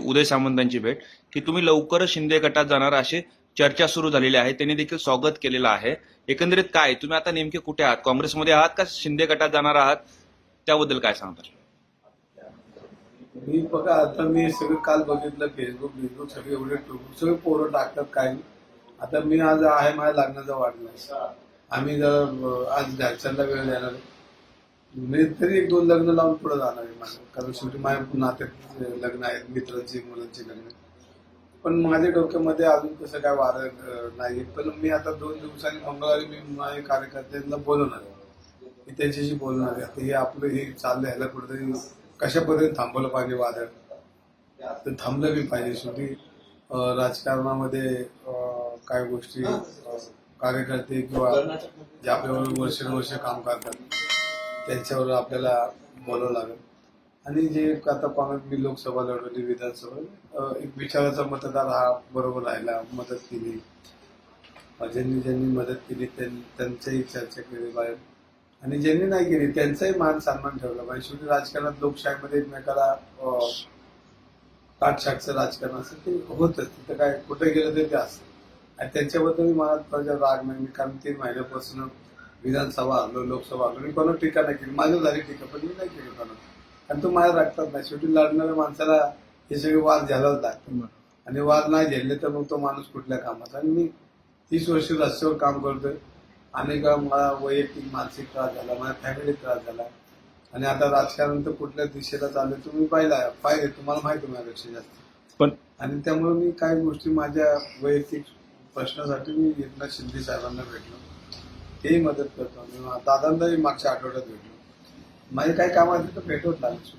उदय सामंतांची भेट की तुम्ही लवकरच शिंदे गटात जाणार असे चर्चा सुरू झालेली आहे. त्यांनी देखील स्वागत केलेलं आहे. एकंदरीत काय? तुम्ही आता नेमके कुठे आहात? काँग्रेसमध्ये आहात का शिंदे गटात जाणार आहात? त्याबद्दल काय सांगता? मी बघा आता मी सगळं काल बघितलं फेसबुक फेसबुक सगळे एवढे सगळे पोरं टाकतात काय आता मी आज आहे माझ्या लग्नाचा वाढला आम्ही जर आज घरच्यांना वेळ देणार. मी तरी एक दोन लग्न लावून पुढे जाणार आहे माझं. कारण शेवटी माझ्या नात्यात लग्न आहेत मित्रांची मुलांची लग्न. पण माझ्या डोक्यामध्ये अजून तसं काय वारं नाही पण मी आता दोन दिवसांनी मंगळवारी मी माझ्या कार्यकर्त्यांना बोलवणार आहे. मी त्यांच्याशी बोलणार आहे. आता हे आपलं हे चाललं ह्याला कुठेतरी कशा पद्धतीने थांबवलं पाहिजे वादळ? तर थांबलं बी पाहिजे शेवटी. राजकारणामध्ये काय गोष्टी कार्यकर्ते किंवा जे आपल्याबरोबर वर्षानुवर्ष काम करतात. त्यांच्यावर आपल्याला बोलावं लागेल. आणि जे आता पाहत मी लोकसभा लढवली विधानसभा एक विचाराचा मतदार हा बरोबर राहिला मदत केली. ज्यांनी ज्यांनी मदत केली त्यांच्याही चर्चा केली बाहेर. आणि ज्यांनी नाही केली त्यांचाही मान सन्मान ठेवला पाहिजे. शेवटी राजकारणात लोकशाहीमध्ये एकमेकाला काटछाटचं राजकारण असतं ते होतच. तिथं काय कुठे गेलं तरी ते असतं. आणि त्यांच्याबद्दल मनात माझ्या राग नाही. मी कारण तीन महिन्यापासून विधानसभा आलो लोकसभा आलो मी कोणावर टीका नाही केली. माझ्या झाली टीका पण मी नाही केली कोणावर. कारण तो माझ्या रक्तात नाही. शेवटी लढणाऱ्या माणसाला हे सगळे वाद घ्यायलाच लागतात आणि वाद नाही झेलले तर मग तो माणूस कुठल्या कामाचा? आणि मी तीस वर्ष रस्त्यावर काम करतोय. अनेक मला वैयक्तिक मानसिक त्रास झाला माझ्या फॅमिलीत त्रास झाला. आणि आता राजकारण तर कुठल्या दिशेला चाललंय तुम्ही पाहिला पाहिजे तुम्हाला माहिती माझ्यापेक्षा जास्त. पण आणि त्यामुळे मी काही गोष्टी माझ्या वैयक्तिक प्रश्नासाठी मी एकनाथ शिंदे साहेबांना भेटलो. तेही मदत करतो. आणि दादांनाही मागच्या आठवड्यात भेटलो. माझे काही काम असले तर भेटवत लागले